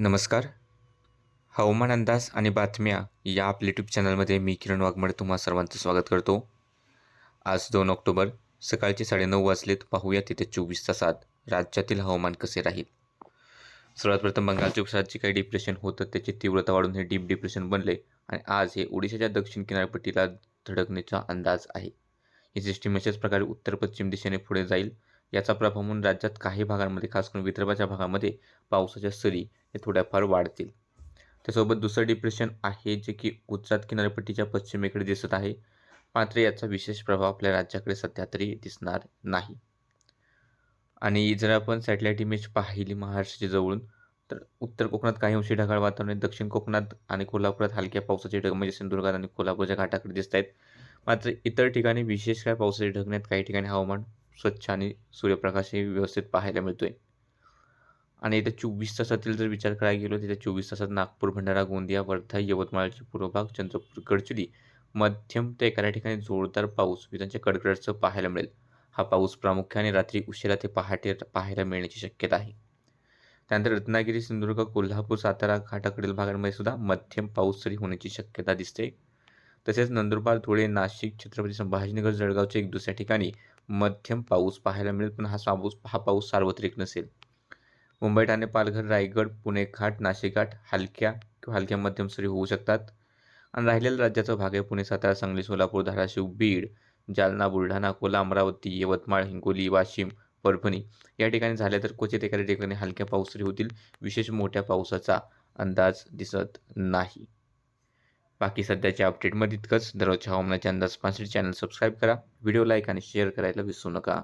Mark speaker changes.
Speaker 1: नमस्कार. हवामान अंदाज आणि बातम्या या आपल्या यूट्यूब चॅनलमध्ये मी किरण वाघमडे तुम्हा सर्वांचं स्वागत करतो. आज दोन ऑक्टोबर सकाळचे साडेनऊ वाजलेत. पाहूया तिथे चोवीस तासात राज्यातील हवामान कसे राहील. सर्वात प्रथम बंगालच्या उपसागरात जे काही डिप्रेशन होतं त्याची तीव्रता वाढून हे डीप डिप्रेशन बनले आणि आज हे ओडिशाच्या दक्षिण किनारपट्टीला धडकण्याचा अंदाज आहे. ही सिस्टीम अशाच प्रकारे उत्तर पश्चिम दिशेने पुढे जाईल. याचा प्रभाव म्हणून राज्यात काही भागांमध्ये खास करून विदर्भाच्या भागामध्ये पावसाच्या सरी हे थोड्याफार वाढतील. त्यासोबत दुसरं डिप्रेशन आहे जे की गुजरात किनारपट्टीच्या पश्चिमेकडे दिसत आहे. मात्र याचा विशेष प्रभाव आपल्या राज्याकडे सध्या तरी दिसणार नाही. आणि जर आपण सॅटेलाईट इमेज पाहिली महाराष्ट्राच्या जवळून तर उत्तर कोकणात काही अंशी ढगाळ वातावरण आहे. दक्षिण कोकणात आणि कोल्हापुरात हलक्या पावसाचे ढग म्हणजे सिंधुदुर्गात आणि कोल्हापूरच्या घाटाकडे दिसत आहेत मात्र इतर ठिकाणी विशेष काय पावसाचे ढगण्यात काही ठिकाणी हवामान स्वच्छ आणि सूर्यप्रकाशही व्यवस्थित पाहायला मिळतो आहे आणि इथे चोवीस तासातील जर विचार करायला गेलो तिथे चोवीस तासात नागपूर भंडारा गोंदिया वर्धा यवतमाळचे पूर्वभाग चंद्रपूर गडचिरी मध्यम ते एखाद्या ठिकाणी जोरदार पाऊस विजांच्या कडकडाटसह पाहायला मिळेल. हा पाऊस प्रामुख्याने रात्री उशिरा ते पहाटे पाहायला मिळण्याची शक्यता आहे. त्यानंतर रत्नागिरी सिंधुदुर्ग कोल्हापूर सातारा घाटाकडील भागांमध्ये सुद्धा मध्यम पाऊस तरी होण्याची शक्यता दिसते. तसेच नंदुरबार धुळे नाशिक छत्रपती संभाजीनगर जळगावच्या एक दुसऱ्या ठिकाणी मध्यम पाऊस पाहायला मिळेल पण हा पाऊस हा पाऊस सार्वत्रिक नसेल. मुंबई ठाणे पालघर रायगड पुणे घाट नाशिक घाट हलक्या किंवा हलक्या मध्यम सरी होऊ शकतात. आणि राहिलेला राज्याचा भाग आहे पुणे सातारा सांगली सोलापूर धाराशिव बीड जालना बुलढाणा अकोला अमरावती यवतमाळ हिंगोली वाशिम परभणी. या ठिकाणी झाल्या तर क्वचित एखाद्या ठिकाणी हलक्या पाऊस तरी होतील. विशेष मोठ्या पावसाचा अंदाज दिसत नाही. बाकी सध्याच्या अपडेटमध्ये इतकंच दररोजच्या हवामानाच्या अंदाज पाहण्यासाठी चॅनल सबस्क्राईब करा. व्हिडिओ लाईक आणि शेअर करायला विसरू नका.